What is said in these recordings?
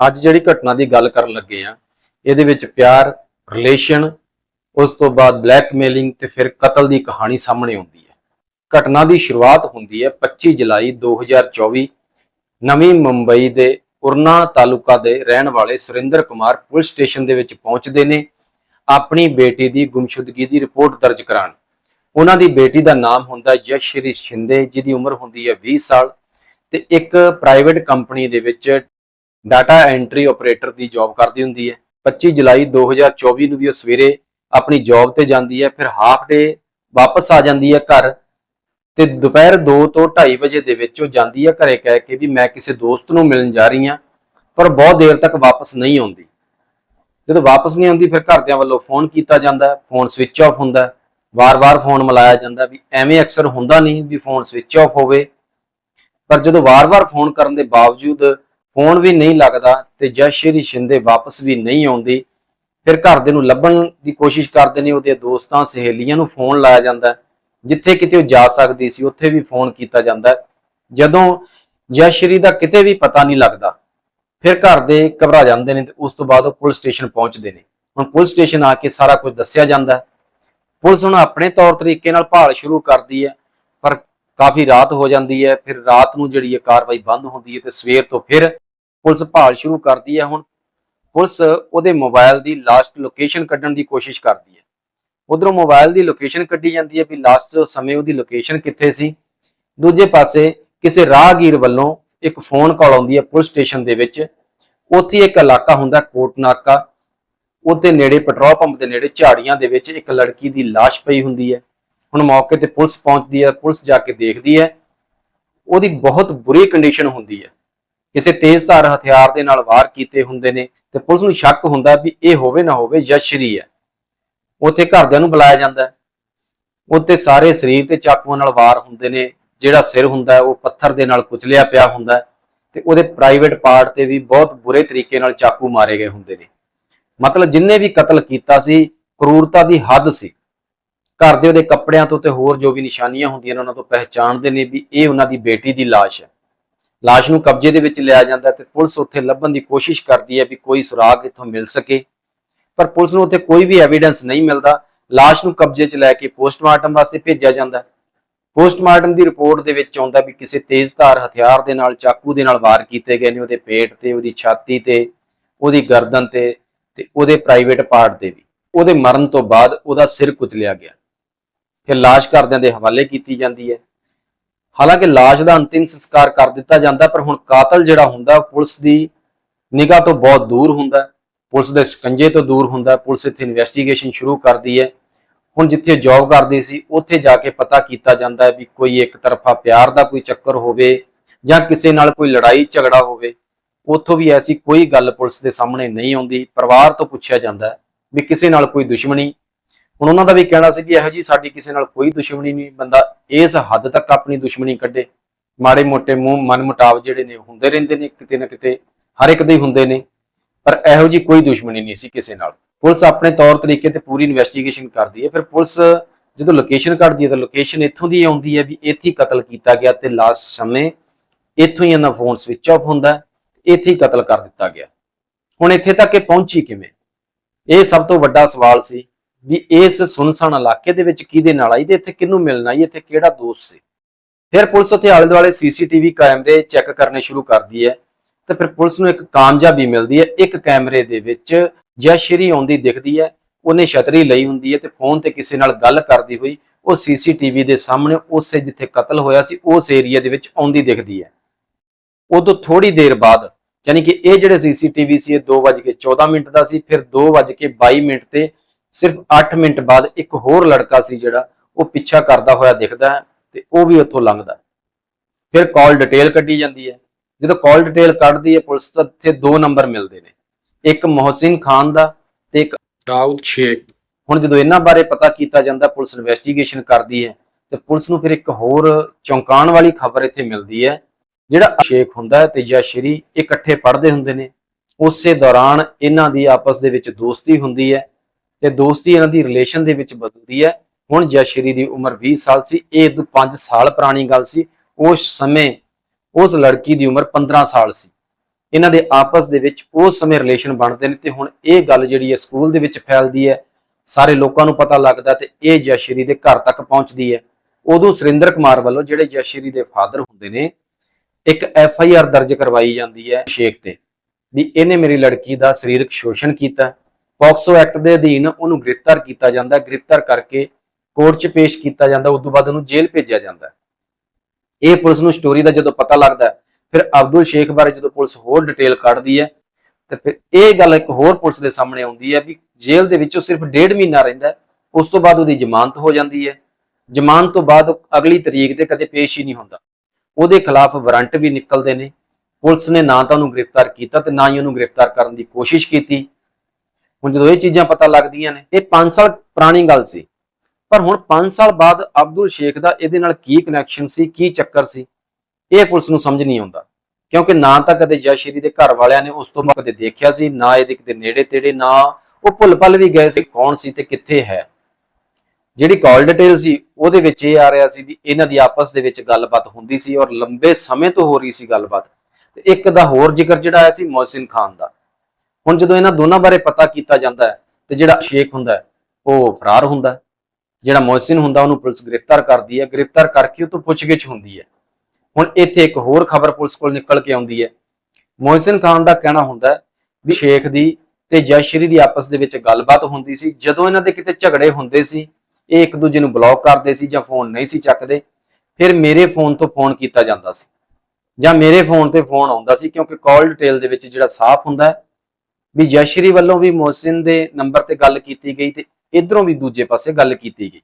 ਅੱਜ ਜਿਹੜੀ ਘਟਨਾ ਦੀ ਗੱਲ ਕਰਨ ਲੱਗੇ ਆ, ਇਹਦੇ ਵਿੱਚ ਪਿਆਰ ਰਿਲੇਸ਼ਨ ਉਸ ਤੋਂ ਬਾਅਦ ਬਲੈਕਮੇਲਿੰਗ ਤੇ ਫਿਰ ਕਤਲ ਦੀ ਕਹਾਣੀ ਸਾਹਮਣੇ ਆਉਂਦੀ ਹੈ। ਘਟਨਾ ਦੀ ਸ਼ੁਰੂਆਤ ਹੁੰਦੀ ਹੈ 25 ਜੁਲਾਈ 2024 ਨਵੀਂ ਮੁੰਬਈ ਦੇ ਉਰਨਾ ਤਾਲੁਕਾ ਦੇ ਰਹਿਣ ਵਾਲੇ ਸੁਰਿੰਦਰ ਕੁਮਾਰ ਪੁਲਿਸ ਸਟੇਸ਼ਨ ਦੇ ਵਿੱਚ ਪਹੁੰਚਦੇ ਨੇ, ਆਪਣੀ ਬੇਟੀ ਦੀ ਗੁੰਮਸ਼ੁਦਗੀ ਦੀ ਰਿਪੋਰਟ ਦਰਜ ਕਰਾਉਣ। ਉਹਨਾਂ ਦੀ ਬੇਟੀ ਦਾ ਨਾਮ ਹੁੰਦਾ ਹੈ ਯਸ਼ਰੀ ਸ਼ਿੰਦੇ, ਜਿਹਦੀ ਉਮਰ ਹੁੰਦੀ ਹੈ 20 ਸਾਲ ਤੇ ਇੱਕ ਪ੍ਰਾਈਵੇਟ ਕੰਪਨੀ ਦੇ ਵਿੱਚ ਡਾਟਾ ਐਂਟਰੀ ਆਪਰੇਟਰ ਦੀ ਜੌਬ ਕਰਦੀ ਹੁੰਦੀ ਹੈ। 25 ਜੁਲਾਈ 2024 ਨੂੰ ਵੀ ਉਹ ਸਵੇਰੇ ਆਪਣੀ ਜੌਬ ਤੇ ਜਾਂਦੀ ਹੈ, ਫਿਰ ਹਾਫ ਡੇ ਵਾਪਸ ਆ ਜਾਂਦੀ ਹੈ ਘਰ ਤੇ ਦੁਪਹਿਰ 2 ਤੋਂ 2:30 ਵਜੇ ਦੇ ਵਿੱਚ ਉਹ ਜਾਂਦੀ ਹੈ ਘਰੇ ਕਹਿ ਕੇ ਵੀ ਮੈਂ ਕਿਸੇ ਦੋਸਤ ਨੂੰ ਮਿਲਣ ਜਾ ਰਹੀ ਹਾਂ, ਪਰ ਬਹੁਤ ਦੇਰ ਤੱਕ ਵਾਪਸ ਨਹੀਂ ਆਉਂਦੀ। ਜਦੋਂ ਵਾਪਸ ਨਹੀਂ ਆਉਂਦੀ, ਫਿਰ ਘਰਦਿਆਂ ਵੱਲੋਂ ਫੋਨ ਕੀਤਾ ਜਾਂਦਾ ਫੋਨ ਸਵਿਚ ਆਫ ਹੁੰਦਾ ਵਾਰ-ਵਾਰ ਫੋਨ ਮਿਲਾਇਆ ਜਾਂਦਾ ਵੀ ਐਵੇਂ ਅਕਸਰ ਹੁੰਦਾ ਨਹੀਂ ਵੀ ਫੋਨ ਸਵਿਚ ਆਫ ਹੋਵੇ। ਪਰ ਜਦੋਂ ਵਾਰ-ਵਾਰ ਫੋਨ ਕਰਨ ਦੇ ਬਾਵਜੂਦ ਫੋਨ ਵੀ ਨਹੀਂ ਲੱਗਦਾ ਤੇ ਜਸ਼ਰੀ ਸ਼ਿੰਦੇ ਵਾਪਸ ਵੀ ਨਹੀਂ ਆਉਂਦੀ, ਫਿਰ ਘਰ ਦੇ ਨੂੰ ਲੱਭਣ ਦੀ ਕੋਸ਼ਿਸ਼ ਕਰਦੇ ਨੇ, ਉਹਦੇ ਦੋਸਤਾਂ, ਸਹੇਲੀਆਂ ਨੂੰ ਫੋਨ ਲਾਇਆ ਜਾਂਦਾ। ਜਿੱਥੇ ਕਿਤੇ ਉਹ ਜਾ ਸਕਦੀ ਸੀ, ਉੱਥੇ ਵੀ ਫੋਨ ਕੀਤਾ ਜਾਂਦਾ। ਹੈ। ਜਦੋਂ ਜਸ਼ਰੀ ਦਾ ਕਿਤੇ ਵੀ ਪਤਾ ਨਹੀਂ ਲੱਗਦਾ, ਫਿਰ ਘਰ ਦੇ ਘਬਰਾ ਜਾਂਦੇ ਨੇ ਤੇ ਉਸ ਤੋਂ ਬਾਅਦ ਉਹ ਪੁਲਿਸ ਸਟੇਸ਼ਨ ਪਹੁੰਚਦੇ ਨੇ। ਹੁਣ ਪੁਲਿਸ ਸਟੇਸ਼ਨ ਆ ਕੇ ਸਾਰਾ ਕੁਝ ਦੱਸਿਆ ਜਾਂਦਾ ਪੁਲਿਸ ਹੁਣ ਆਪਣੇ ਤੌਰ ਤਰੀਕੇ ਨਾਲ ਭਾਲ ਸ਼ੁਰੂ ਕਰਦੀ ਹੈ, ਪਰ ਕਾਫੀ ਰਾਤ ਹੋ ਜਾਂਦੀ ਹੈ, ਫਿਰ ਰਾਤ ਨੂੰ ਜਿਹੜੀ ਇਹ ਕਾਰਵਾਈ ਬੰਦ ਹੁੰਦੀ ਹੈ ਤੇ ਸਵੇਰ ਤੋਂ ਫਿਰ ਪੁਲਿਸ ਭਾਲ ਸ਼ੁਰੂ ਕਰਦੀ ਹੈ ਹੁਣ। ਪੁਲਿਸ ਉਹਦੇ ਮੋਬਾਈਲ ਦੀ ਲਾਸਟ ਲੋਕੇਸ਼ਨ ਕੱਢਣ ਦੀ ਕੋਸ਼ਿਸ਼ ਕਰਦੀ ਹੈ। ਉਧਰੋਂ ਮੋਬਾਈਲ ਦੀ ਲੋਕੇਸ਼ਨ ਕੱਢੀ ਜਾਂਦੀ ਹੈ ਵੀ ਲਾਸਟ ਸਮੇਂ ਉਹਦੀ ਲੋਕੇਸ਼ਨ ਕਿੱਥੇ ਸੀ। ਦੂਜੇ ਪਾਸੇ ਕਿਸੇ ਰਾਹਗੀਰ ਵੱਲੋਂ ਇੱਕ ਫੋਨ ਕਾਲ ਆਉਂਦੀ ਹੈ ਪੁਲਿਸ ਸਟੇਸ਼ਨ ਦੇ ਵਿੱਚ। ਉੱਥੇ ਇੱਕ ਇਲਾਕਾ ਹੁੰਦਾ ਕੋਟਨਾਕਾ। ਉਹਦੇ ਨੇੜੇ ਪੈਟਰੋਲ ਪੰਪ ਦੇ ਨੇੜੇ ਝਾੜੀਆਂ ਦੇ ਵਿੱਚ ਇੱਕ ਲੜਕੀ ਦੀ ਲਾਸ਼ ਪਈ ਹੁੰਦੀ ਹੈ। ਹੁਣ ਮੌਕੇ ਤੇ ਪੁਲਿਸ ਪਹੁੰਚਦੀ ਹੈ, ਪੁਲਿਸ ਜਾ ਕੇ ਦੇਖਦੀ ਹੈ। ਉਹਦੀ ਬਹੁਤ ਬੁਰੀ ਕੰਡੀਸ਼ਨ ਹੁੰਦੀ ਹੈ। ਕਿਸੇ ਤੇਜ਼ਧਾਰ ਹਥਿਆਰ ਦੇ ਨਾਲ ਵਾਰ ਕੀਤੇ ਹੁੰਦੇ ਨੇ ਤੇ ਪੁਲਿਸ ਨੂੰ ਸ਼ੱਕ ਹੁੰਦਾ ਵੀ ਇਹ ਹੋਵੇ ਨਾ ਹੋਵੇ ਯਸ਼ਰੀ ਹੈ। ਉੱਥੇ ਘਰਦਿਆਂ ਨੂੰ ਬੁਲਾਇਆ ਜਾਂਦਾ ਹੈ। ਉੱਤੇ ਸਾਰੇ ਸਰੀਰ ਤੇ ਚਾਕੂਆਂ ਨਾਲ ਵਾਰ ਹੁੰਦੇ ਨੇ, ਜਿਹੜਾ ਸਿਰ ਹੁੰਦਾ ਉਹ ਪੱਥਰ ਦੇ ਨਾਲ ਕੁਚਲਿਆ ਪਿਆ ਹੁੰਦਾ ਤੇ ਉਹਦੇ ਪ੍ਰਾਈਵੇਟ ਪਾਰਟ ਤੇ ਵੀ ਬਹੁਤ ਬੁਰੇ ਤਰੀਕੇ ਨਾਲ ਚਾਕੂ ਮਾਰੇ ਗਏ ਹੁੰਦੇ ਨੇ। ਮਤਲਬ ਜਿੰਨੇ ਵੀ ਕਤਲ ਕੀਤਾ ਸੀ, ਕਰੂਰਤਾ ਦੀ ਹੱਦ ਸੀ। ਘਰ ਦੇ ਉਹਦੇ ਕੱਪੜਿਆਂ ਤੋਂ ਤੇ ਹੋਰ ਜੋ ਵੀ ਨਿਸ਼ਾਨੀਆਂ ਹੁੰਦੀਆਂ ਨੇ, ਉਹਨਾਂ ਤੋਂ ਪਹਿਚਾਣਦੇ ਨੇ ਵੀ ਇਹ ਉਹਨਾਂ ਦੀ ਬੇਟੀ ਦੀ ਲਾਸ਼ ਹੈ। ਲਾਸ਼ ਨੂੰ ਕਬਜ਼ੇ ਦੇ ਵਿੱਚ ਲਿਆ ਜਾਂਦਾ ਤੇ ਪੁਲਿਸ ਉੱਥੇ ਲੱਭਣ ਦੀ ਕੋਸ਼ਿਸ਼ ਕਰਦੀ ਹੈ ਵੀ ਕੋਈ ਸੁਰਾਗ ਇੱਥੋਂ ਮਿਲ ਸਕੇ। ਪਰ ਪੁਲਿਸ ਨੂੰ ਉੱਥੇ ਕੋਈ ਵੀ ਐਵੀਡੈਂਸ ਨਹੀਂ ਮਿਲਦਾ। ਲਾਸ਼ ਨੂੰ ਕਬਜ਼ੇ 'ਚ ਲੈ ਕੇ ਪੋਸਟਮਾਰਟਮ ਵਾਸਤੇ ਭੇਜਿਆ ਜਾਂਦਾ। ਪੋਸਟਮਾਰਟਮ ਦੀ ਰਿਪੋਰਟ ਦੇ ਵਿੱਚ ਆਉਂਦਾ ਵੀ ਕਿਸੇ ਤੇਜ਼ਧਾਰ ਹਥਿਆਰ ਦੇ ਨਾਲ, ਚਾਕੂ ਦੇ ਨਾਲ ਵਾਰ ਕੀਤੇ ਗਏ ਨੇ ਉਹਦੇ ਪੇਟ ਤੇ, ਉਹਦੀ ਛਾਤੀ ਤੇ, ਉਹਦੀ ਗਰਦਨ ਤੇ ਤੇ ਉਹਦੇ ਪ੍ਰਾਈਵੇਟ ਪਾਰਟ ਤੇ ਵੀ। ਉਹਦੇ ਮਰਨ ਤੋਂ ਬਾਅਦ ਉਹਦਾ ਸਿਰ ਕੁਚਲਿਆ ਗਿਆ। ਫਿਰ ਲਾਸ਼ ਘਰਦਿਆਂ ਦੇ ਹਵਾਲੇ ਕੀਤੀ ਜਾਂਦੀ ਹੈ। ਹਾਲਾਂਕਿ ਲਾਸ਼ ਦਾ ਅੰਤਿਮ ਸੰਸਕਾਰ ਕਰ ਦਿੱਤਾ ਜਾਂਦਾ ਪਰ ਹੁਣ ਕਾਤਲ ਜਿਹੜਾ ਹੁੰਦਾ ਪੁਲਿਸ ਦੀ ਨਿਗਾਹ ਤੋਂ ਬਹੁਤ ਦੂਰ ਹੁੰਦਾ ਪੁਲਿਸ ਦੇ ਸਕੰਜੇ ਤੋਂ ਦੂਰ ਹੁੰਦਾ ਪੁਲਿਸ ਇੱਥੇ ਇਨਵੈਸਟੀਗੇਸ਼ਨ ਸ਼ੁਰੂ ਕਰਦੀ ਹੈ। ਹੁਣ ਜਿੱਥੇ ਜੌਬ ਕਰਦੀ ਸੀ, ਉੱਥੇ ਜਾ ਕੇ ਪਤਾ ਕੀਤਾ ਜਾਂਦਾ ਹੈ ਵੀ ਕੋਈ ਇੱਕ ਤਰਫਾ ਪਿਆਰ ਦਾ ਕੋਈ ਚੱਕਰ ਹੋਵੇ ਜਾਂ ਕਿਸੇ ਨਾਲ ਕੋਈ ਲੜਾਈ ਝਗੜਾ ਹੋਵੇ। ਉੱਥੋਂ ਵੀ ਐਸੀ ਕੋਈ ਗੱਲ ਪੁਲਿਸ ਦੇ ਸਾਹਮਣੇ ਨਹੀਂ ਆਉਂਦੀ। ਪਰਿਵਾਰ ਤੋਂ ਪੁੱਛਿਆ ਜਾਂਦਾ ਵੀ ਕਿਸੇ ਨਾਲ ਕੋਈ ਦੁਸ਼ਮਣੀ। ਹੁਣ ਉਹਨਾਂ ਦਾ ਵੀ ਕਹਿਣਾ ਸੀ ਕਿ ਇਹੋ ਜੀ ਸਾਡੀ ਕਿਸੇ ਨਾਲ ਕੋਈ ਦੁਸ਼ਮਣੀ ਨਹੀਂ, ਬੰਦਾ ਇਸ ਹੱਦ ਤੱਕ ਆਪਣੀ ਦੁਸ਼ਮਣੀ ਕੱਢੇ। ਮਾੜੇ ਮੋਟੇ ਮੂੰਹ, ਮਨ ਮੁਟਾਵ ਜਿਹੜੇ ਨੇ, ਹੁੰਦੇ ਰਹਿੰਦੇ ਨੇ, ਕਿਤੇ ਨਾ ਕਿਤੇ ਹਰ ਇੱਕ ਦੇ ਹੁੰਦੇ ਨੇ। ਪਰ ਇਹੋ ਜੀ ਕੋਈ ਦੁਸ਼ਮਣੀ ਨਹੀਂ ਸੀ ਕਿਸੇ ਨਾਲ। ਪੁਲਿਸ ਆਪਣੇ ਤੌਰ ਤਰੀਕੇ ਤੇ ਪੂਰੀ ਇਨਵੈਸਟੀਗੇਸ਼ਨ ਕਰਦੀ ਹੈ। ਫਿਰ ਪੁਲਿਸ ਜਦੋਂ ਲੋਕੇਸ਼ਨ ਕੱਢਦੀ ਹੈ ਤਾਂ ਲੋਕੇਸ਼ਨ ਇੱਥੋਂ ਦੀ ਆਉਂਦੀ ਹੈ ਵੀ ਇੱਥੇ ਹੀ ਕਤਲ ਕੀਤਾ ਗਿਆ ਤੇ ਲਾਸਟ ਸਮੇਂ ਇੱਥੋਂ ਹੀ ਇਹਨਾਂ ਫੋਨ ਸਵਿਚ ਆਫ ਹੁੰਦਾ ਇੱਥੇ ਹੀ ਕਤਲ ਕਰ ਦਿੱਤਾ ਗਿਆ। ਹੁਣ ਇੱਥੇ ਤੱਕ ਇਹ ਪਹੁੰਚੀ ਕਿਵੇਂ? ਇਹ ਸਭ ਤੋਂ ਵੱਡਾ ਸਵਾਲ ਸੀ। ਵੀ ਇਸ ਸੁਨਸਾਨ ਇਲਾਕੇ ਦੇ ਵਿੱਚ ਕਿਹਦੇ ਨਾਲ ਆਈ ਤੇ ਇੱਥੇ ਕਿਹਨੂੰ ਮਿਲਣਾ ਆਈ, ਇੱਥੇ ਕਿਹੜਾ ਦੋਸਤ ਸੀ? ਫਿਰ ਪੁਲਿਸ ਉੱਥੇ ਆਲੇ ਦੁਆਲੇ ਸੀਸੀਟੀਵੀ ਕੈਮਰੇ ਚੈੱਕ ਕਰਨੇ ਸ਼ੁਰੂ ਕਰਦੀ ਹੈ ਤੇ ਫਿਰ ਪੁਲਿਸ ਨੂੰ ਇੱਕ ਕਾਮਯਾਬੀ ਮਿਲਦੀ ਹੈ, ਇੱਕ ਕੈਮਰੇ ਦੇ ਵਿੱਚ ਜੈਸ਼ਰੀ ਆਉਂਦੀ ਦਿਖਦੀ ਹੈ, ਉਹਨੇ ਛਤਰੀ ਲਈ ਹੁੰਦੀ ਹੈ ਤੇ ਫੋਨ ਤੇ ਕਿਸੇ ਨਾਲ ਗੱਲ ਕਰਦੀ ਹੋਈ, ਉਹ ਸੀਸੀਟੀਵੀ ਦੇ ਸਾਹਮਣੇ ਉਸੇ ਜਿੱਥੇ ਕਤਲ ਹੋਇਆ ਸੀ, ਉਸ ਏਰੀਆ ਦੇ ਵਿੱਚ ਆਉਂਦੀ ਦਿਖਦੀ ਹੈ। ਉਦੋਂ ਥੋੜੀ ਦੇਰ ਬਾਅਦ ਯਾਨੀ ਕਿ ਇਹ ਜਿਹੜੇ ਸੀਸੀਟੀਵੀ ਸੀ, ਇਹ 2:14 ਮਿੰਟ ਦਾ ਸੀ, ਫਿਰ 2:22 ਮਿੰਟ ਤੇ ਸਿਰਫ 8 ਮਿੰਟ ਬਾਅਦ ਇੱਕ ਹੋਰ ਲੜਕਾ ਸੀ ਜਿਹੜਾ ਉਹ ਪਿੱਛਾ ਕਰਦਾ ਹੋਇਆ ਦਿਖਦਾ ਹੈ ਤੇ ਉਹ ਵੀ ਉੱਥੋਂ ਲੰਘਦਾ। ਫਿਰ ਕਾਲ ਡਿਟੇਲ ਕੱਢੀ ਜਾਂਦੀ ਹੈ। ਜਦੋਂ ਕਾਲ ਡਿਟੇਲ ਕੱਢਦੀ ਹੈ ਪੁਲਿਸ ਤਾਂ ਇੱਥੇ ਦੋ ਨੰਬਰ ਮਿਲਦੇ ਨੇ। ਇੱਕ ਮੋਹਸਿਨ ਖਾਨ ਦਾ ਤੇ ਇੱਕ ਦਾਊਦ ਸ਼ੇਖ। ਹੁਣ ਜਦੋਂ ਇਹਨਾਂ ਬਾਰੇ ਪਤਾ ਕੀਤਾ ਜਾਂਦਾ ਪੁਲਿਸ ਇਨਵੈਸਟੀਗੇਸ਼ਨ ਕਰਦੀ ਹੈ ਤੇ ਪੁਲਿਸ ਨੂੰ ਫਿਰ ਇੱਕ ਹੋਰ ਚੌਂਕਾਣ ਵਾਲੀ ਖਬਰ ਇੱਥੇ ਮਿਲਦੀ ਹੈ। ਜਿਹੜਾ ਸ਼ੇਖ ਹੁੰਦਾ ਹੈ ਤੇ ਯਸ਼ਰੀ ਇਕੱਠੇ ਪੜ੍ਹਦੇ ਹੁੰਦੇ ਨੇ ਉਸੇ ਦੌਰਾਨ ਇਹਨਾਂ ਦੀ ਆਪਸ ਦੇ ਵਿੱਚ ਦੋਸਤੀ ਹੁੰਦੀ ਹੈ। ਤੇ ਦੋਸਤੀ ਇਹਨਾਂ ਦੀ ਰਿਲੇਸ਼ਨ ਦੇ ਵਿੱਚ ਬਦਲਦੀ ਹੈ। ਹੁਣ ਯਸ਼ਰੀ ਦੀ ਉਮਰ 20 ਸਾਲ ਸੀ, ਇਹ ਤੋਂ 5 ਸਾਲ ਪੁਰਾਣੀ ਗੱਲ ਸੀ। ਉਸ ਸਮੇਂ ਉਸ ਲੜਕੀ ਦੀ ਉਮਰ 15 ਸਾਲ ਸੀ। ਇਹਨਾਂ ਦੇ ਆਪਸ ਦੇ ਵਿੱਚ ਉਸ ਸਮੇਂ ਰਿਲੇਸ਼ਨ ਬਣਦੇ ਨੇ ਤੇ ਹੁਣ ਇਹ ਗੱਲ ਜਿਹੜੀ ਹੈ ਸਕੂਲ ਦੇ ਵਿੱਚ ਫੈਲਦੀ ਹੈ। ਸਾਰੇ ਲੋਕਾਂ ਨੂੰ ਪਤਾ ਲੱਗਦਾ ਤੇ ਇਹ ਜਸ਼ਰੀ ਦੇ ਘਰ ਤੱਕ ਪਹੁੰਚਦੀ ਹੈ। ਉਦੋਂ ਸੁਰਿੰਦਰ ਕੁਮਾਰ ਵੱਲੋਂ ਜਿਹੜੇ ਜਸ਼ਰੀ ਦੇ ਫਾਦਰ ਹੁੰਦੇ ਨੇ, ਇੱਕ ਐਫ ਆਈ ਆਰ ਦਰਜ ਕਰਵਾਈ ਜਾਂਦੀ ਹੈ ਸ਼ੇਖ ਤੇ, ਵੀ ਇਹਨੇ ਮੇਰੀ ਲੜਕੀ ਦਾ ਸਰੀਰਕ ਸ਼ੋਸ਼ਣ ਕੀਤਾ। ਪੌਕਸੋ ਐਕਟ ਦੇ ਅਧੀਨ ਉਹਨੂੰ ਗ੍ਰਿਫਤਾਰ ਕੀਤਾ ਜਾਂਦਾ ਗ੍ਰਿਫਤਾਰ ਕਰਕੇ ਕੋਰਟ 'ਚ ਪੇਸ਼ ਕੀਤਾ ਜਾਂਦਾ ਉਸ ਤੋਂ ਬਾਅਦ ਉਹਨੂੰ ਜੇਲ੍ਹ ਭੇਜਿਆ ਜਾਂਦਾ ਇਹ ਪੁਲਿਸ ਨੂੰ ਸਟੋਰੀ ਦਾ ਜਦੋਂ ਪਤਾ ਲੱਗਦਾ ਫਿਰ ਅਬਦੁਲ ਸ਼ੇਖ ਬਾਰੇ ਜਦੋਂ ਪੁਲਿਸ ਹੋਰ ਡਿਟੇਲ ਕੱਢਦੀ ਹੈ, ਤੇ ਫਿਰ ਇਹ ਗੱਲ ਇੱਕ ਹੋਰ ਪੁਲਿਸ ਦੇ ਸਾਹਮਣੇ ਆਉਂਦੀ ਹੈ ਵੀ ਜੇਲ੍ਹ ਦੇ ਵਿੱਚ ਉਹ ਸਿਰਫ ਡੇਢ ਮਹੀਨਾ ਰਹਿੰਦਾ ਉਸ ਤੋਂ ਬਾਅਦ ਉਹਦੀ ਜ਼ਮਾਨਤ ਹੋ ਜਾਂਦੀ ਹੈ। ਜ਼ਮਾਨਤ ਤੋਂ ਬਾਅਦ ਉਹ ਅਗਲੀ ਤਰੀਕ ਤੇ ਕਦੇ ਪੇਸ਼ ਹੀ ਨਹੀਂ ਹੁੰਦਾ। ਉਹਦੇ ਖਿਲਾਫ ਵਾਰੰਟ ਵੀ ਨਿਕਲਦੇ ਨੇ। ਪੁਲਿਸ ਨੇ ਨਾ ਤਾਂ ਉਹਨੂੰ ਗ੍ਰਿਫਤਾਰ ਕੀਤਾ ਤੇ ਨਾ ਹੀ ਉਹਨੂੰ ਗ੍ਰਿਫਤਾਰ ਕਰਨ ਦੀ ਕੋਸ਼ਿਸ਼ ਕੀਤੀ। ਹੁਣ ਜਦੋਂ ਇਹ ਚੀਜ਼ਾਂ ਪਤਾ ਲੱਗਦੀਆਂ ਨੇ, ਇਹ 5 ਸਾਲ ਪੁਰਾਣੀ ਗੱਲ ਸੀ। ਪਰ ਹੁਣ 5 ਸਾਲ ਬਾਅਦ ਅਬਦੁਲ ਸ਼ੇਖ ਦਾ ਇਹਦੇ ਨਾਲ ਕੀ ਕਨੈਕਸ਼ਨ ਸੀ, ਕੀ ਚੱਕਰ ਸੀ, ਇਹ ਪੁਲਿਸ ਨੂੰ ਸਮਝ ਨਹੀਂ ਆਉਂਦਾ। ਕਿਉਂਕਿ ਨਾ ਤਾਂ ਕਦੇ ਜਸ਼ਰੀ ਦੇ ਘਰ ਵਾਲਿਆਂ ਨੇ ਉਸ ਤੋਂ ਬਾਅਦ ਕਦੇ ਦੇਖਿਆ ਸੀ, ਨਾ ਇਹਦੇ ਕਿਤੇ ਨੇੜੇ ਤੇੜੇ ਨਾ ਉਹ ਭੁੱਲ ਭੱਲ ਵੀ ਗਏ ਸੀ ਕੌਣ ਸੀ ਤੇ ਕਿੱਥੇ ਹੈ। ਜਿਹੜੀ ਕਾਲ ਡਿਟੇਲ ਸੀ, ਉਹਦੇ ਵਿੱਚ ਇਹ ਆ ਰਿਹਾ ਸੀ ਵੀ ਇਹਨਾਂ ਦੀ ਆਪਸ ਦੇ ਵਿੱਚ ਗੱਲਬਾਤ ਹੁੰਦੀ ਸੀ ਔਰ ਲੰਬੇ ਸਮੇਂ ਤੋਂ ਹੋ ਰਹੀ ਸੀ ਗੱਲਬਾਤ। ਤੇ ਇੱਕ ਦਾ ਹੋਰ ਜ਼ਿਕਰ ਜਿਹੜਾ ਆਇਆ ਸੀ ਮੌਸਿਨ ਖਾਨ ਦਾ। ਹੁਣ ਜਦੋਂ ਇਹਨਾਂ ਦੋਨਾਂ ਬਾਰੇ ਪਤਾ ਕੀਤਾ ਜਾਂਦਾ ਹੈ ਤੇ ਜਿਹੜਾ ਸ਼ੇਖ ਹੁੰਦਾ ਹੈ, ਉਹ ਫਰਾਰ ਹੁੰਦਾ ਹੈ। ਜਿਹੜਾ ਮੌਸਿਨ ਹੁੰਦਾ ਉਹਨੂੰ ਪੁਲਿਸ ਗ੍ਰਿਫਤਾਰ ਕਰਦੀ ਹੈ। ਗ੍ਰਿਫਤਾਰ ਕਰਕੇ ਉਹ ਤੋਂ ਪੁੱਛਗਿੱਛ ਹੁੰਦੀ ਹੈ। ਹੁਣ ਇੱਥੇ ਇੱਕ ਹੋਰ ਖਬਰ ਪੁਲਿਸ ਕੋਲ ਨਿਕਲ ਕੇ ਆਉਂਦੀ ਹੈ। ਮੌਸਿਨ ਖਾਨ ਦਾ ਕਹਿਣਾ ਹੁੰਦਾ ਹੈ ਵੀ ਸ਼ੇਖ ਦੀ ਤੇ ਜੈਸ਼ਰੀ ਦੀ ਆਪਸ ਦੇ ਵਿੱਚ ਗੱਲਬਾਤ ਹੁੰਦੀ ਸੀ। ਜਦੋਂ ਇਹਨਾਂ ਦੇ ਕਿਤੇ ਝਗੜੇ ਹੁੰਦੇ ਸੀ ਇਹ ਇੱਕ ਦੂਜੇ ਨੂੰ ਬਲੌਕ ਕਰਦੇ ਸੀ ਜਾਂ ਫੋਨ ਨਹੀਂ ਸੀ ਚੱਕਦੇ ਫਿਰ ਮੇਰੇ ਫੋਨ ਤੋਂ ਫੋਨ ਕੀਤਾ ਜਾਂਦਾ ਸੀ। ਜਾਂ ਮੇਰੇ ਫੋਨ ਤੇ ਫੋਨ ਆਉਂਦਾ ਸੀ ਕਿਉਂਕਿ ਕਾਲ ਡਿਟੇਲ ਦੇ ਵਿੱਚ ਜਿਹੜਾ ਸਾਫ਼ ਹੁੰਦਾ ਹੈ ਵੀ ਜੈਸ਼ਰੀ ਵੱਲੋਂ ਵੀ ਮੋਹਸਿਨ ਦੇ ਨੰਬਰ ਤੇ ਗੱਲ ਕੀਤੀ ਗਈ ਤੇ ਇਧਰੋਂ ਵੀ ਦੂਜੇ ਪਾਸੇ ਗੱਲ ਕੀਤੀ ਗਈ।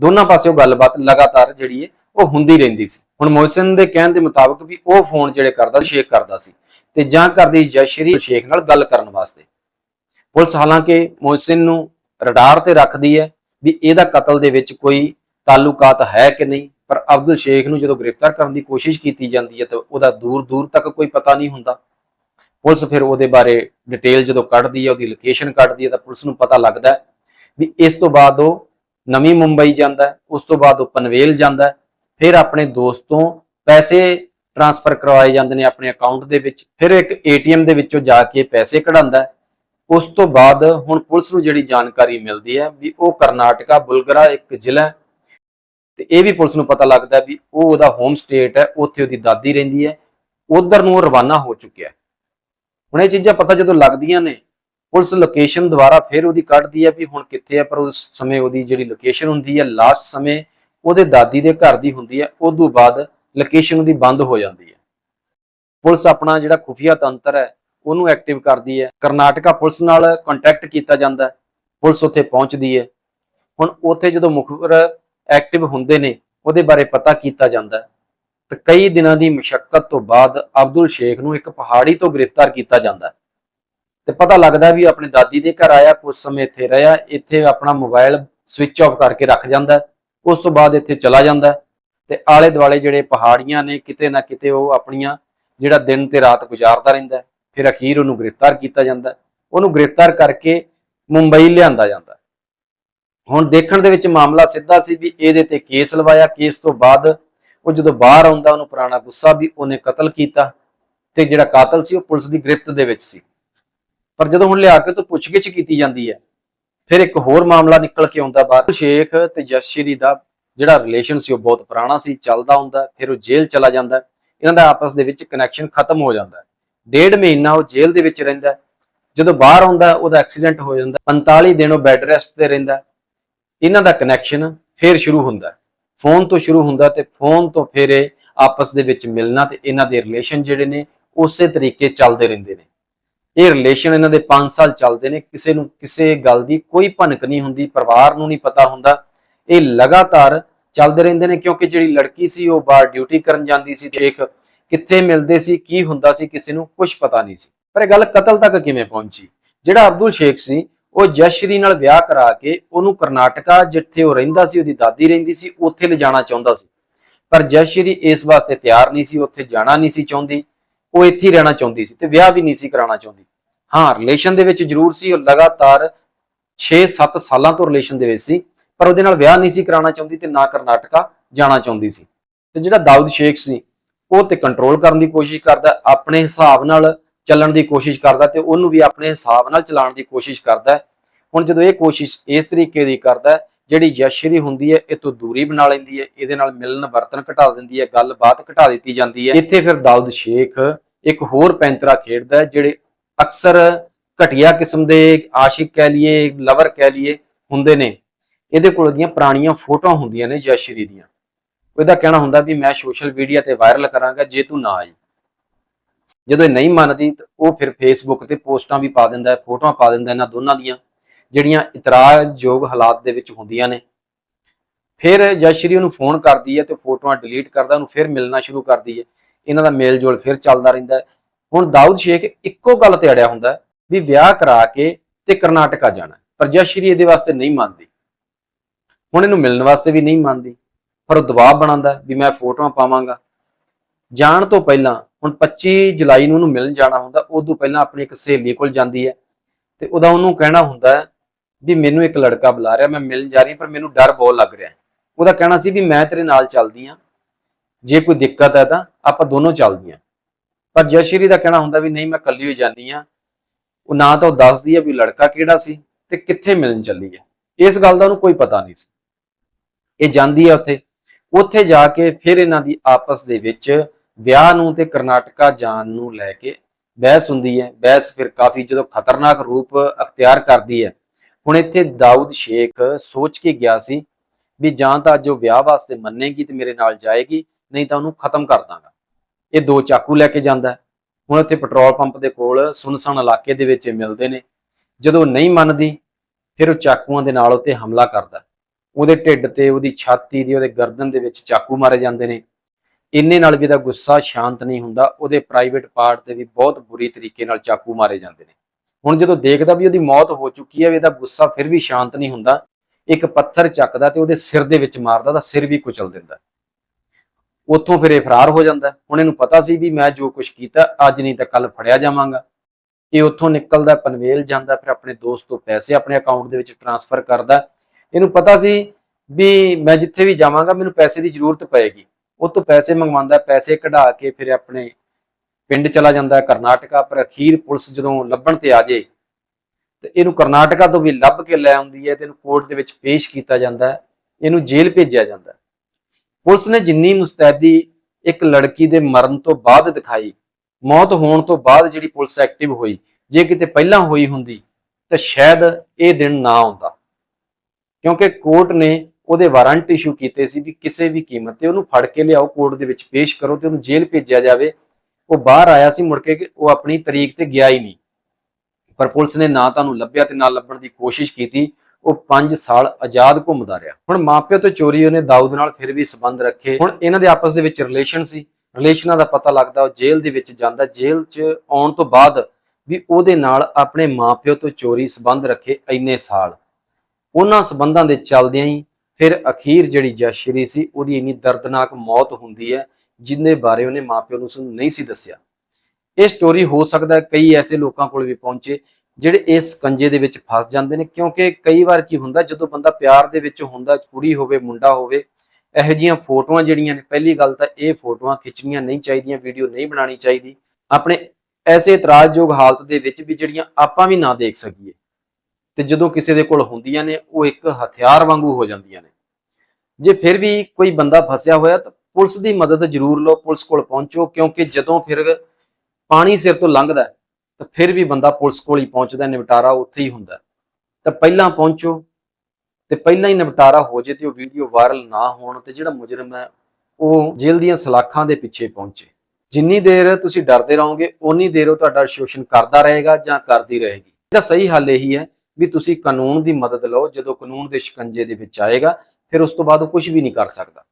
ਦੋਨਾਂ ਪਾਸਿਓਂ ਗੱਲਬਾਤ ਲਗਾਤਾਰ ਜਿਹੜੀ ਹੈ ਉਹ ਹੁੰਦੀ ਰਹਿੰਦੀ ਸੀ। ਹੁਣ ਮੋਹਸਿਨ ਦੇ ਕਹਿਣ ਦੇ ਮੁਤਾਬਕ ਵੀ ਉਹ ਫੋਨ ਜਿਹੜੇ ਕਰਦਾ ਸ਼ੇਖ ਕਰਦਾ ਸੀ ਤੇ ਜਾਂ ਕਰਦੀ ਜੈਸ਼ਰੀ ਸ਼ੇਖ ਨਾਲ ਗੱਲ ਕਰਨ ਵਾਸਤੇ। ਪੁਲਿਸ ਹਾਲਾਂਕਿ ਮੋਹਸਿਨ ਨੂੰ ਰਡਾਰ ਤੇ ਰੱਖਦੀ ਹੈ ਵੀ ਇਹਦਾ ਕਤਲ ਦੇ ਵਿੱਚ ਕੋਈ ਤਾਲੁਕਾਤ ਹੈ ਕਿ ਨਹੀਂ, ਪਰ ਅਬਦੁਲ ਸ਼ੇਖ ਨੂੰ ਜਦੋਂ ਗ੍ਰਿਫਤਾਰ ਕਰਨ ਦੀ ਕੋਸ਼ਿਸ਼ ਕੀਤੀ ਜਾਂਦੀ ਹੈ ਤਾਂ ਉਹਦਾ ਦੂਰ ਦੂਰ ਤੱਕ ਕੋਈ ਪਤਾ ਨਹੀਂ ਹੁੰਦਾ। ਪੁਲਿਸ ਫਿਰ ਉਹਦੇ ਬਾਰੇ ਡਿਟੇਲ ਜਦੋਂ ਕੱਢਦੀ ਹੈ ਉਹਦੀ ਲੋਕੇਸ਼ਨ ਕੱਢਦੀ ਹੈ ਤਾਂ ਪੁਲਿਸ ਨੂੰ ਪਤਾ ਲੱਗਦਾ ਵੀ ਇਸ ਤੋਂ ਬਾਅਦ ਉਹ ਨਵੀਂ ਮੁੰਬਈ ਜਾਂਦਾ ਉਸ ਤੋਂ ਬਾਅਦ ਉਹ ਪਨਵੇਲ ਜਾਂਦਾ ਫਿਰ ਆਪਣੇ ਦੋਸਤ ਤੋਂ ਪੈਸੇ ਟ੍ਰਾਂਸਫਰ ਕਰਵਾਏ ਜਾਂਦੇ ਨੇ ਆਪਣੇ ਅਕਾਊਂਟ ਦੇ ਵਿੱਚ, ਫਿਰ ਇੱਕ ਏਟੀਐਮ ਦੇ ਵਿੱਚੋਂ ਜਾ ਕੇ ਪੈਸੇ ਕਢਾਉਂਦਾ ਉਸ ਤੋਂ ਬਾਅਦ ਹੁਣ ਪੁਲਿਸ ਨੂੰ ਜਿਹੜੀ ਜਾਣਕਾਰੀ ਮਿਲਦੀ ਹੈ ਵੀ ਉਹ ਕਰਨਾਟਕਾ ਬੁਲਗਰਾ ਇੱਕ ਜ਼ਿਲ੍ਹਾ ਹੈ, ਤੇ ਇਹ ਵੀ ਪੁਲਿਸ ਨੂੰ ਪਤਾ ਲੱਗਦਾ ਵੀ ਉਹ ਉਹਦਾ ਹੋਮ ਸਟੇਟ ਹੈ, ਉੱਥੇ ਉਹਦੀ ਦਾਦੀ ਰਹਿੰਦੀ ਹੈ, ਉਧਰ ਨੂੰ ਉਹ ਰਵਾਨਾ ਹੋ ਚੁੱਕਿਆ ਹੁਣ ਇਹ ਚੀਜ਼ਾਂ ਪਤਾ ਜਦੋਂ ਲੱਗਦੀਆਂ ਨੇ, ਪੁਲਿਸ ਲੋਕੇਸ਼ਨ ਦੁਬਾਰਾ ਫਿਰ ਉਹਦੀ ਕੱਢਦੀ ਹੈ ਵੀ ਹੁਣ ਕਿੱਥੇ ਹੈ, ਪਰ ਉਸ ਸਮੇਂ ਉਹਦੀ ਜਿਹੜੀ ਲੋਕੇਸ਼ਨ ਹੁੰਦੀ ਹੈ ਲਾਸਟ ਸਮੇਂ ਉਹਦੇ ਦਾਦੀ ਦੇ ਘਰ ਦੀ ਹੁੰਦੀ ਹੈ, ਉਸ ਤੋਂ ਬਾਅਦ ਲੋਕੇਸ਼ਨ ਉਹਦੀ ਬੰਦ ਹੋ ਜਾਂਦੀ ਹੈ। ਪੁਲਿਸ ਆਪਣਾ ਜਿਹੜਾ ਖੁਫੀਆ ਤੰਤਰ ਹੈ, ਉਹਨੂੰ ਐਕਟਿਵ ਕਰਦੀ ਹੈ। ਕਰਨਾਟਕਾ ਪੁਲਿਸ ਨਾਲ ਕੰਟੈਕਟ ਕੀਤਾ ਜਾਂਦਾ ਹੈ, ਪੁਲਿਸ ਉੱਥੇ ਪਹੁੰਚਦੀ ਹੈ। ਹੁਣ ਉੱਥੇ ਜਦੋਂ ਮੁਖਬਰ ਐਕਟਿਵ ਹੁੰਦੇ ਨੇ, ਉਹਦੇ ਬਾਰੇ ਪਤਾ ਕੀਤਾ ਜਾਂਦਾ ਤੇ ਕਈ ਦਿਨਾਂ ਦੀ ਮੁਸ਼ਕਲ ਤੋਂ ਬਾਅਦ ਅਬਦੁਲ ਸ਼ੇਖ ਨੂੰ ਇੱਕ ਪਹਾੜੀ ਤੋਂ ਗ੍ਰਿਫਤਾਰ ਕੀਤਾ ਜਾਂਦਾ ਹੈ। ਤੇ ਪਤਾ ਲੱਗਦਾ ਵੀ ਆਪਣੇ ਦਾਦੀ ਦੇ ਘਰ ਆਇਆ ਕੁਝ ਸਮੇਂ ਇੱਥੇ ਰਿਹਾ, ਇੱਥੇ ਆਪਣਾ ਮੋਬਾਈਲ ਸਵਿਚ ਆਫ ਕਰਕੇ ਰੱਖ ਜਾਂਦਾ ਉਸ ਤੋਂ ਬਾਅਦ ਇੱਥੇ ਚਲਾ ਜਾਂਦਾ ਹੈ ਤੇ ਆਲੇ ਦੁਆਲੇ ਜਿਹੜੇ ਪਹਾੜੀਆਂ ਨੇ, ਕਿਤੇ ਨਾ ਕਿਤੇ ਉਹ ਆਪਣੀਆਂ ਜਿਹੜਾ ਦਿਨ ਤੇ ਰਾਤ ਗੁਜ਼ਾਰਦਾ ਰਹਿੰਦਾ ਫਿਰ ਅਖੀਰ ਉਹਨੂੰ ਗ੍ਰਿਫਤਾਰ ਕੀਤਾ ਜਾਂਦਾ ਉਹਨੂੰ ਗ੍ਰਿਫਤਾਰ ਕਰਕੇ ਮੁੰਬਈ ਲਿਆਂਦਾ ਜਾਂਦਾ ਹੁਣ ਦੇਖਣ ਦੇ ਵਿੱਚ ਮਾਮਲਾ ਸਿੱਧਾ ਸੀ ਵੀ ਇਹਦੇ ਤੇ ਕੇਸ ਲਵਾਇਆ। ਕੇਸ ਤੋਂ ਬਾਅਦ ਉਹ ਜਦੋਂ ਬਾਹਰ ਆਉਂਦਾ, ਉਹਨੂੰ ਪੁਰਾਣਾ ਗੁੱਸਾ ਵੀ ਉਹਨੇ ਕਤਲ ਕੀਤਾ ਤੇ ਜਿਹੜਾ ਕਾਤਲ ਸੀ, ਉਹ ਪੁਲਿਸ ਦੀ ਗ੍ਰਿਫਤ ਦੇ ਵਿੱਚ ਸੀ। ਪਰ ਜਦੋਂ ਹੁਣ ਲਿਆ ਕੇ ਤੋਂ ਪੁੱਛਗਿੱਛ ਕੀਤੀ ਜਾਂਦੀ ਹੈ, ਫਿਰ ਇੱਕ ਹੋਰ ਮਾਮਲਾ ਨਿਕਲ ਕੇ ਆਉਂਦਾ ਬਾਹਰ। ਸ਼ੇਖ ਤੇ ਜਸਸ਼ਰੀ ਦਾ ਜਿਹੜਾ ਰਿਲੇਸ਼ਨ ਸੀ, ਉਹ ਬਹੁਤ ਪੁਰਾਣਾ ਸੀ, ਚੱਲਦਾ ਹੁੰਦਾ, ਫਿਰ ਉਹ ਜੇਲ੍ਹ ਚਲਾ ਜਾਂਦਾ ਇਹਨਾਂ ਦਾ ਆਪਸ ਦੇ ਵਿੱਚ ਕਨੈਕਸ਼ਨ ਖਤਮ ਹੋ ਜਾਂਦਾ ਡੇਢ ਮਹੀਨਾ ਉਹ ਜੇਲ੍ਹ ਦੇ ਵਿੱਚ ਰਹਿੰਦਾ ਜਦੋਂ ਬਾਹਰ ਆਉਂਦਾ, ਉਹਦਾ ਐਕਸੀਡੈਂਟ ਹੋ ਜਾਂਦਾ 45 ਦਿਨ ਉਹ ਬੈੱਡ ਰੈਸਟ ਤੇ ਰਹਿੰਦਾ ਇਹਨਾਂ ਦਾ ਕਨੈਕਸ਼ਨ ਫਿਰ ਸ਼ੁਰੂ ਹੁੰਦਾ ਫੋਨ ਤੋਂ ਸ਼ੁਰੂ ਹੁੰਦਾ ਤੇ ਫੋਨ ਤੋਂ ਫਿਰ ਇਹ ਆਪਸ ਦੇ ਵਿੱਚ ਮਿਲਣਾ ਤੇ ਇਹਨਾਂ ਦੇ ਰਿਲੇਸ਼ਨ ਜਿਹੜੇ ਨੇ ਉਸੇ ਤਰੀਕੇ ਚੱਲਦੇ ਰਹਿੰਦੇ ਨੇ। ਇਹ ਰਿਲੇਸ਼ਨ ਇਹਨਾਂ ਦੇ 5 ਸਾਲ ਚੱਲਦੇ ਨੇ, ਕਿਸੇ ਨੂੰ ਕਿਸੇ ਗੱਲ ਦੀ ਕੋਈ ਭਨਕ ਨਹੀਂ ਹੁੰਦੀ, ਪਰਿਵਾਰ ਨੂੰ ਨਹੀਂ ਪਤਾ ਹੁੰਦਾ। ਇਹ ਲਗਾਤਾਰ ਚੱਲਦੇ ਰਹਿੰਦੇ ਨੇ ਕਿਉਂਕਿ ਜਿਹੜੀ ਲੜਕੀ ਸੀ ਉਹ ਬਾਹਰ ਡਿਊਟੀ ਕਰਨ ਜਾਂਦੀ ਸੀ ਸ਼ੇਖ ਕਿੱਥੇ ਮਿਲਦੇ ਸੀ, ਕੀ ਹੁੰਦਾ ਸੀ, ਕਿਸੇ ਨੂੰ ਕੁਝ ਪਤਾ ਨਹੀਂ ਸੀ। ਪਰ ਇਹ ਗੱਲ ਕਤਲ ਤੱਕ ਕਿਵੇਂ ਪਹੁੰਚੀ? ਜਿਹੜਾ ਅਬਦੁਲ ਸ਼ੇਖ ਸੀ ਉਹ ਜਸ਼ਰੀ ਨਾਲ ਵਿਆਹ ਕਰਾ ਕੇ ਉਹਨੂੰ ਕਰਨਾਟਕਾ ਜਿੱਥੇ ਉਹ ਰਹਿੰਦਾ ਸੀ, ਉਹਦੀ ਦਾਦੀ ਰਹਿੰਦੀ ਸੀ, ਉੱਥੇ ਲਿਜਾਣਾ ਚਾਹੁੰਦਾ ਸੀ। ਪਰ ਜਸ਼ਰੀ ਇਸ ਵਾਸਤੇ ਤਿਆਰ ਨਹੀਂ ਸੀ, ਉੱਥੇ ਜਾਣਾ ਨਹੀਂ ਸੀ ਚਾਹੁੰਦੀ। ਉਹ ਇੱਥੇ ਹੀ ਰਹਿਣਾ ਚਾਹੁੰਦੀ ਸੀ ਤੇ ਵਿਆਹ ਵੀ ਨਹੀਂ ਸੀ ਕਰਾਉਣਾ ਚਾਹੁੰਦੀ। ਹਾਂ ਰਿਲੇਸ਼ਨ ਦੇ ਵਿੱਚ ਜ਼ਰੂਰ ਸੀ, ਉਹ ਲਗਾਤਾਰ 6-7 ਸਾਲਾਂ ਤੋਂ ਰਿਲੇਸ਼ਨ ਦੇ ਵਿੱਚ ਸੀ, ਪਰ ਉਹਦੇ ਨਾਲ ਵਿਆਹ ਨਹੀਂ ਸੀ ਕਰਾਉਣਾ ਚਾਹੁੰਦੀ ਤੇ ਨਾ ਕਰਨਾਟਕਾ ਜਾਣਾ ਚਾਹੁੰਦੀ ਸੀ। ਤੇ ਜਿਹੜਾ ਦਾਊਦ ਸ਼ੇਖ ਸੀ, ਉਹ ਤੇ ਕੰਟਰੋਲ ਕਰਨ ਦੀ ਕੋਸ਼ਿਸ਼ ਕਰਦਾ, ਆਪਣੇ ਹਿਸਾਬ ਨਾਲ ਚੱਲਣ ਦੀ ਕੋਸ਼ਿਸ਼ ਕਰਦਾ ਤੇ ਉਹਨੂੰ ਵੀ ਆਪਣੇ ਹਿਸਾਬ ਨਾਲ ਚਲਾਉਣ ਦੀ ਕੋਸ਼ਿਸ਼ ਕਰਦਾ ਹੁਣ ਜਦੋਂ ਇਹ ਕੋਸ਼ਿਸ਼ ਇਸ ਤਰੀਕੇ ਦੀ ਕਰਦਾ ਜਿਹੜੀ ਯਸ਼ਰੀ ਹੁੰਦੀ ਹੈ, ਇਹ ਤੋਂ ਦੂਰੀ ਬਣਾ ਲੈਂਦੀ ਹੈ, ਇਹਦੇ ਨਾਲ ਮਿਲਣ ਵਰਤਨ ਘਟਾ ਦਿੰਦੀ ਹੈ, ਗੱਲਬਾਤ ਘਟਾ ਦਿੱਤੀ ਜਾਂਦੀ ਹੈ। ਇੱਥੇ ਫਿਰ ਦਾਊਦ ਸ਼ੇਖ ਇੱਕ ਹੋਰ ਪੈਂਤਰਾ ਖੇਡਦਾ ਜਿਹੜੇ ਅਕਸਰ ਘਟੀਆ ਕਿਸਮ ਦੇ ਆਸ਼ਿਕ ਕਹਿ ਲਈਏ, ਲਵਰ ਕਹਿ ਲਈਏ ਹੁੰਦੇ ਨੇ। ਇਹਦੇ ਕੋਲ ਦੀਆਂ ਪੁਰਾਣੀਆਂ ਫੋਟੋਆਂ ਹੁੰਦੀਆਂ ਨੇ ਯਸ਼ਰੀ ਦੀਆਂ। ਉਹਦਾ ਕਹਿਣਾ ਹੁੰਦਾ ਵੀ ਮੈਂ ਸੋਸ਼ਲ ਮੀਡੀਆ ਤੇ ਵਾਇਰਲ ਕਰਾਂਗਾ, ਜੇ ਤੂੰ ਨਾ ਆਈ। ਜਦੋਂ ਇਹ ਨਹੀਂ ਮੰਨਦੀ, ਤਾਂ ਉਹ ਫਿਰ ਫੇਸਬੁੱਕ ਤੇ ਪੋਸਟਾਂ ਵੀ ਪਾ ਦਿੰਦਾ ਹੈ, ਫੋਟੋਆਂ ਪਾ ਦਿੰਦਾ ਇਹਨਾਂ ਦੋਨਾਂ ਦੀਆਂ, ਜਿਹੜੀਆਂ ਇਤਰਾਜ਼ਯੋਗ ਹਾਲਾਤ ਦੇ ਵਿੱਚ ਹੁੰਦੀਆਂ ਨੇ। ਫਿਰ ਜਸ਼ਰੀ ਉਹਨੂੰ ਫੋਨ ਕਰਦੀ ਹੈ ਤੇ ਫੋਟੋਆਂ ਡਿਲੀਟ ਕਰਦਾ, ਉਹਨੂੰ ਫਿਰ ਮਿਲਣਾ ਸ਼ੁਰੂ ਕਰਦੀ ਹੈ। ਇਹਨਾਂ ਦਾ ਮੇਲ ਜੋਲ ਫਿਰ ਚੱਲਦਾ ਰਹਿੰਦਾ ਹੈ। ਹੁਣ ਦਾਊਦ ਸ਼ੇਖ ਇੱਕੋ ਗੱਲ ਤੇ ਅੜਿਆ ਹੁੰਦਾ ਵੀ ਵਿਆਹ ਕਰਾ ਕੇ ਤੇ ਕਰਨਾਟਕਾ ਜਾਣਾ ਪਰ ਜਸ਼ਰੀ ਇਹਦੇ ਵਾਸਤੇ ਨਹੀਂ ਮੰਨਦੀ, ਹੁਣ ਇਹਨੂੰ ਮਿਲਣ ਵਾਸਤੇ ਵੀ ਨਹੀਂ ਮੰਨਦੀ, ਪਰ ਉਹ ਦਬਾਅ ਬਣਾਉਂਦਾ ਵੀ ਮੈਂ ਫੋਟੋਆਂ ਪਾਵਾਂਗਾ। ਜਾਣ ਤੋਂ ਪਹਿਲਾਂ ਹੁਣ 25 ਜੁਲਾਈ ਨੂੰ ਉਹਨੂੰ ਮਿਲਣ ਜਾਣਾ ਹੁੰਦਾ ਉਦੋਂ ਪਹਿਲਾਂ ਆਪਣੀ ਇੱਕ ਸਹੇਲੀ ਕੋਲ ਜਾਂਦੀ ਹੈ। ਤੇ ਉਹਦਾ ਉਹਨੂੰ ਕਹਿਣਾ ਹੁੰਦਾ ਵੀ ਮੈਨੂੰ ਇੱਕ ਲੜਕਾ ਬੁਲਾ ਰਿਹਾ ਮੈਂ ਮਿਲਣ ਜਾ ਰਹੀ ਹਾਂ, ਪਰ ਮੈਨੂੰ ਡਰ ਬਹੁਤ ਲੱਗ ਰਿਹਾ ਉਹਦਾ ਕਹਿਣਾ ਸੀ ਵੀ ਮੈਂ ਤੇਰੇ ਨਾਲ ਚੱਲਦੀ ਆ ਜੇ ਕੋਈ ਦਿੱਕਤ ਹੈ ਤਾਂ ਆਪਾਂ ਦੋਨੋਂ ਚੱਲਦੀਆਂ ਪਰ ਜਸ਼ਰੀ ਦਾ ਕਹਿਣਾ ਹੁੰਦਾ ਵੀ ਨਹੀਂ ਮੈਂ ਇਕੱਲੀ ਹੋਈ ਜਾਂਦੀ ਆ ਉਹ ਨਾ ਤਾਂ ਉਹ ਦੱਸਦੀ ਹੈ ਵੀ ਲੜਕਾ ਕਿਹੜਾ ਸੀ ਤੇ ਕਿੱਥੇ ਮਿਲਣ ਚੱਲੀ ਹੈ। ਇਸ ਗੱਲ ਦਾ ਉਹਨੂੰ ਕੋਈ ਪਤਾ ਨਹੀਂ ਸੀ। ਇਹ ਜਾਂਦੀ ਹੈ ਉੱਥੇ। ਉੱਥੇ ਜਾ ਕੇ ਫਿਰ ਇਹਨਾਂ ਦੀ ਆਪਸ ਦੇ ਵਿੱਚ ਵਿਆਹ ਨੂੰ ਤੇ ਕਰਨਾਟਕਾ ਜਾਣ ਨੂੰ ਲੈ ਕੇ ਬਹਿਸ ਹੁੰਦੀ ਹੈ। ਬਹਿਸ ਫਿਰ ਕਾਫੀ ਜਦੋਂ ਖਤਰਨਾਕ ਰੂਪ ਅਖਤਿਆਰ ਕਰਦੀ ਹੈ। ਹੁਣ ਇੱਥੇ ਦਾਊਦ ਸ਼ੇਖ ਸੋਚ ਕੇ ਗਿਆ ਸੀ ਵੀ ਜਾਂ ਤਾਂ ਜੋ ਵਿਆਹ ਵਾਸਤੇ ਮੰਨੇਗੀ ਤੇ ਮੇਰੇ ਨਾਲ ਜਾਏਗੀ, ਨਹੀਂ ਤਾਂ ਉਹਨੂੰ ਖਤਮ ਕਰ ਦਾਂਗਾ। ਇਹ ਦੋ ਚਾਕੂ ਲੈ ਕੇ ਜਾਂਦਾ ਹੁਣ ਉੱਥੇ ਪੈਟਰੋਲ ਪੰਪ ਦੇ ਕੋਲ ਸੁਨਸਾਨ ਇਲਾਕੇ ਦੇ ਵਿੱਚ ਮਿਲਦੇ ਨੇ। ਜਦੋਂ ਨਹੀਂ ਮੰਨਦੀ, ਫਿਰ ਉਹ ਚਾਕੂਆਂ ਦੇ ਨਾਲ ਉੱਤੇ ਹਮਲਾ ਕਰਦਾ ਉਹਦੇ ਢਿੱਡ ਤੇ, ਉਹਦੀ ਛਾਤੀ ਦੀ, ਉਹਦੇ ਗਰਦਨ ਦੇ ਵਿੱਚ ਚਾਕੂ ਮਾਰੇ ਜਾਂਦੇ ਨੇ। ਇੰਨੇ ਨਾਲ ਵੀ ਇਹਦਾ ਗੁੱਸਾ ਸ਼ਾਂਤ ਨਹੀਂ ਹੁੰਦਾ, ਉਹਦੇ ਪ੍ਰਾਈਵੇਟ ਪਾਰਟ ਤੇ ਵੀ ਬਹੁਤ ਬੁਰੀ ਤਰੀਕੇ ਨਾਲ ਚਾਕੂ ਮਾਰੇ ਜਾਂਦੇ ਨੇ। ਹੁਣ ਜਦੋਂ ਦੇਖਦਾ ਵੀ ਉਹਦੀ ਮੌਤ ਹੋ ਚੁੱਕੀ ਹੈ, ਵੀ ਇਹਦਾ ਗੁੱਸਾ ਫਿਰ ਵੀ ਸ਼ਾਂਤ ਨਹੀਂ ਹੁੰਦਾ, ਇੱਕ ਪੱਥਰ ਚੱਕਦਾ ਤੇ ਉਹਦੇ ਸਿਰ ਦੇ ਵਿੱਚ ਮਾਰਦਾ ਤਾਂ ਸਿਰ ਵੀ ਕੁਚਲ ਦਿੰਦਾ। ਉੱਥੋਂ ਫਿਰ ਇਹ ਫਰਾਰ ਹੋ ਜਾਂਦਾ। ਹੁਣ ਇਹਨੂੰ ਪਤਾ ਸੀ ਵੀ ਮੈਂ ਜੋ ਕੁਝ ਕੀਤਾ, ਅੱਜ ਨਹੀਂ ਤਾਂ ਕੱਲ ਫੜਿਆ ਜਾਵਾਂਗਾ। ਇਹ ਉੱਥੋਂ ਨਿਕਲਦਾ, ਪਨਵੇਲ ਜਾਂਦਾ, ਫਿਰ ਆਪਣੇ ਦੋਸਤ ਤੋਂ ਪੈਸੇ ਆਪਣੇ ਅਕਾਊਂਟ ਦੇ ਵਿੱਚ ਟ੍ਰਾਂਸਫਰ ਕਰਦਾ। ਇਹਨੂੰ ਪਤਾ ਸੀ ਵੀ ਮੈਂ ਜਿੱਥੇ ਵੀ ਜਾਵਾਂਗਾ, ਮੈਨੂੰ ਪੈਸੇ ਦੀ ਜ਼ਰੂਰਤ ਪਏਗੀ। ਉਹ ਤੋਂ ਪੈਸੇ ਮੰਗਵਾਉਂਦਾ, ਪੈਸੇ ਕਢਾ ਕੇ ਫਿਰ ਆਪਣੇ ਪਿੰਡ ਚਲਾ ਜਾਂਦਾ ਕਰਨਾਟਕਾ। ਪਰ ਅਖੀਰ ਪੁਲਿਸ ਜਦੋਂ ਲੱਭਣ ਤੇ ਆ ਜੇ, ਤੇ ਇਹਨੂੰ ਕਰਨਾਟਕਾ ਤੋਂ ਵੀ ਲੱਭ ਕੇ ਲੈ ਆਉਂਦੀ ਹੈ ਤੇ ਇਹਨੂੰ ਕੋਰਟ ਦੇ ਵਿੱਚ ਪੇਸ਼ ਕੀਤਾ ਜਾਂਦਾ ਇਹਨੂੰ ਜੇਲ੍ਹ ਭੇਜਿਆ ਜਾਂਦਾ ਪੁਲਿਸ ਨੇ ਜਿੰਨੀ ਮੁਸਤੈਦੀ ਇੱਕ ਲੜਕੀ ਦੇ ਮਰਨ ਤੋਂ ਬਾਅਦ ਦਿਖਾਈ, ਮੌਤ ਹੋਣ ਤੋਂ ਬਾਅਦ ਜਿਹੜੀ ਪੁਲਿਸ ਐਕਟਿਵ ਹੋਈ, ਜੇ ਕਿਤੇ ਪਹਿਲਾਂ ਹੋਈ ਹੁੰਦੀ, ਤਾਂ ਸ਼ਾਇਦ ਇਹ ਦਿਨ ਨਾ ਆਉਂਦਾ। ਕਿਉਂਕਿ ਕੋਰਟ ਨੇ ਉਹਦੇ ਵਾਰੰਟ ਇਸ਼ੂ ਕੀਤੇ ਸੀ ਵੀ ਕਿਸੇ ਵੀ ਕੀਮਤ ਤੇ ਉਹਨੂੰ ਫੜ ਕੇ ਲਿਆਓ ਕੋਰਟ ਦੇ ਵਿੱਚ ਪੇਸ਼ ਕਰੋ ਤੇ ਉਹਨੂੰ ਜੇਲ੍ਹ ਭੇਜਿਆ ਜਾਵੇ। ਉਹ ਬਾਹਰ ਆਇਆ ਸੀ ਮੁੜ ਕੇ ਕਿ ਉਹ ਆਪਣੀ ਤਰੀਕ ਤੇ ਗਿਆ ਹੀ ਨਹੀਂ। ਪਰ ਪੁਲਿਸ ਨੇ ਨਾ ਤੁਹਾਨੂੰ ਲੱਭਿਆ ਤੇ ਨਾ ਲੱਭਣ ਦੀ ਕੋਸ਼ਿਸ਼ ਕੀਤੀ। ਉਹ 5 ਸਾਲ ਆਜ਼ਾਦ ਘੁੰਮਦਾ ਰਿਹਾ। ਹੁਣ ਮਾਪਿਓ ਤੋਂ ਚੋਰੀ ਉਹਨੇ ਦਾਊਦ ਨਾਲ ਫਿਰ ਵੀ ਸਬੰਧ ਰੱਖੇ। ਹੁਣ ਇਹਨਾਂ ਦੇ ਆਪਸ ਦੇ ਵਿੱਚ ਰਿਲੇਸ਼ਨ ਸੀ। ਰਿਲੇਸ਼ਨਾਂ ਦਾ ਪਤਾ ਲੱਗਦਾ, ਉਹ ਜੇਲ੍ਹ ਦੇ ਵਿੱਚ ਜਾਂਦਾ। ਜੇਲ੍ਹ 'ਚ ਆਉਣ ਤੋਂ ਬਾਅਦ ਵੀ ਉਹਦੇ ਨਾਲ ਆਪਣੇ ਮਾਪਿਓ ਤੋਂ ਚੋਰੀ ਸਬੰਧ ਰੱਖੇ ਇੰਨੇ ਸਾਲ। ਉਹਨਾਂ ਸਬੰਧਾਂ ਦੇ ਚੱਲਦਿਆਂ ਹੀ ਫਿਰ ਅਖੀਰ ਜਿਹੜੀ ਜਸ਼ਰੀ ਸੀ, ਉਹਦੀ ਇੰਨੀ ਦਰਦਨਾਕ ਮੌਤ ਹੁੰਦੀ ਹੈ ਜਿੰਦੇ ਬਾਰੇ ਉਹਨੇ ਮਾਪਿਓ ਨੂੰ ਉਸਨੂੰ ਨਹੀਂ ਸੀ ਦੱਸਿਆ। ਇਹ ਸਟੋਰੀ ਹੋ ਸਕਦਾ ਹੈ ਕਈ ਐਸੇ ਲੋਕਾਂ ਕੋਲ ਵੀ ਪਹੁੰਚੇ, ਜਿਹੜੇ ਇਸ ਕੰਜੇ ਦੇ ਵਿੱਚ ਫਸ ਜਾਂਦੇ ਨੇ, ਕਿਉਂਕਿ ਕਈ ਵਾਰ ਕੀ ਹੁੰਦਾ, ਜਦੋਂ ਬੰਦਾ ਪਿਆਰ ਦੇ ਵਿੱਚ ਹੁੰਦਾ, ਕੁੜੀ ਹੋਵੇ, ਮੁੰਡਾ ਹੋਵੇ, ਇਹੋ ਜਿਹੀਆਂ ਫੋਟੋਆਂ ਜਿਹੜੀਆਂ ਨੇ, ਪਹਿਲੀ ਗੱਲ ਤਾਂ ਇਹ ਫੋਟੋਆਂ ਖਿੱਚਣੀਆਂ ਨਹੀਂ ਚਾਹੀਦੀਆਂ, ਵੀਡੀਓ ਨਹੀਂ ਬਣਾਉਣੀ ਚਾਹੀਦੀ। ਆਪਣੇ ਐਸੇ ਇਤਰਾਜ਼ਯੋਗ ਹਾਲਤ ਦੇ ਵਿੱਚ ਵੀ ਜਿਹੜੀਆਂ ਆਪਾਂ ਵੀ ਨਾ ਦੇਖ ਸਕੀਏ। ਤੇ ਜਦੋਂ ਕਿਸੇ ਦੇ ਕੋਲ ਹੁੰਦੀਆਂ ਨੇ, ਉਹ ਇੱਕ ਹਥਿਆਰ ਵਾਂਗੂ ਹੋ ਜਾਂਦੀਆਂ ਨੇ। ਜੇ ਫਿਰ ਵੀ ਕੋਈ ਬੰਦਾ ਫਸਿਆ ਹੋਇਆ, ਤਾਂ ਪੁਲਿਸ ਦੀ ਮਦਦ ਜ਼ਰੂਰ ਲਓ, ਪੁਲਿਸ ਕੋਲ ਪਹੁੰਚੋ, ਕਿਉਂਕਿ ਜਦੋਂ ਫਿਰ ਪਾਣੀ ਸਿਰ ਤੋਂ ਲੰਘਦਾ ਤਾਂ ਫਿਰ ਵੀ ਬੰਦਾ ਪੁਲਿਸ ਕੋਲ ਹੀ ਪਹੁੰਚਦਾ, ਨਿਪਟਾਰਾ ਉੱਥੇ ਹੀ ਹੁੰਦਾ ਤਾਂ ਪਹਿਲਾਂ ਪਹੁੰਚੋ, ਤੇ ਪਹਿਲਾਂ ਹੀ ਨਿਪਟਾਰਾ ਹੋ ਜੇ ਤੇ ਉਹ ਵੀਡੀਓ ਵਾਇਰਲ ਨਾ ਹੋਣ, ਤੇ ਜਿਹੜਾ ਮੁਜਰਮ ਹੈ, ਉਹ ਜੇਲ੍ਹ ਦੀਆਂ ਸਲਾਖਾਂ ਦੇ ਪਿੱਛੇ ਪਹੁੰਚੇ। ਜਿੰਨੀ ਦੇਰ ਤੁਸੀਂ ਡਰਦੇ ਰਹੋਗੇ, ਓਨੀ ਦੇਰ ਉਹ ਤੁਹਾਡਾ ਸ਼ੋਸ਼ਣ ਕਰਦਾ ਰਹੇਗਾ ਜਾਂ ਕਰਦੀ ਰਹੇਗੀ। ਇਹਦਾ ਸਹੀ ਹੱਲ ਇਹੀ ਹੈ ਵੀ ਤੁਸੀਂ ਕਾਨੂੰਨ ਦੀ ਮਦਦ ਲਓ, ਜਦੋਂ ਕਾਨੂੰਨ ਦੇ ਸ਼ਿਕੰਜੇ ਦੇ ਵਿੱਚ ਆਏਗਾ, ਫਿਰ ਉਸ ਤੋਂ ਬਾਅਦ ਉਹ ਕੁਝ ਵੀ ਨਹੀਂ ਕਰ ਸਕਦਾ।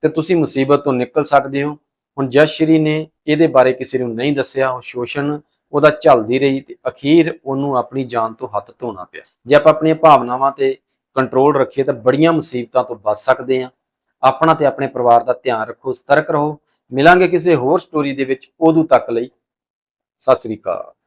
ਤੇ ਤੁਸੀਂ ਮੁਸੀਬਤ ਤੋਂ ਨਿਕਲ ਸਕਦੇ ਹੋ। ਹੁਣ ਜਸ ਸ਼੍ਰੀ ਨੇ ਇਹਦੇ ਬਾਰੇ ਕਿਸੇ ਨੂੰ ਨਹੀਂ ਦੱਸਿਆ, ਉਹ ਸ਼ੋਸ਼ਣ ਉਹਦਾ ਝੱਲਦੀ ਰਹੀ ਤੇ ਅਖੀਰ ਉਹਨੂੰ ਆਪਣੀ ਜਾਨ ਤੋਂ ਹੱਥ ਧੋਣਾ ਪਿਆ। ਜੇ ਆਪਾਂ ਆਪਣੀਆਂ ਭਾਵਨਾਵਾਂ ਤੇ ਕੰਟਰੋਲ ਰੱਖੀਏ ਤਾਂ ਬੜੀਆਂ ਮੁਸੀਬਤਾਂ ਤੋਂ ਬਚ ਸਕਦੇ ਹਾਂ। ਆਪਣਾ ਤੇ ਆਪਣੇ ਪਰਿਵਾਰ ਦਾ ਧਿਆਨ ਰੱਖੋ, ਸਤਰਕ ਰਹੋ। ਮਿਲਾਂਗੇ ਕਿਸੇ ਹੋਰ ਸਟੋਰੀ ਦੇ ਵਿੱਚ, ਉਦੋਂ ਤੱਕ ਲਈ। ਸਤਿ ਸ੍ਰੀ ਅਕਾਲ।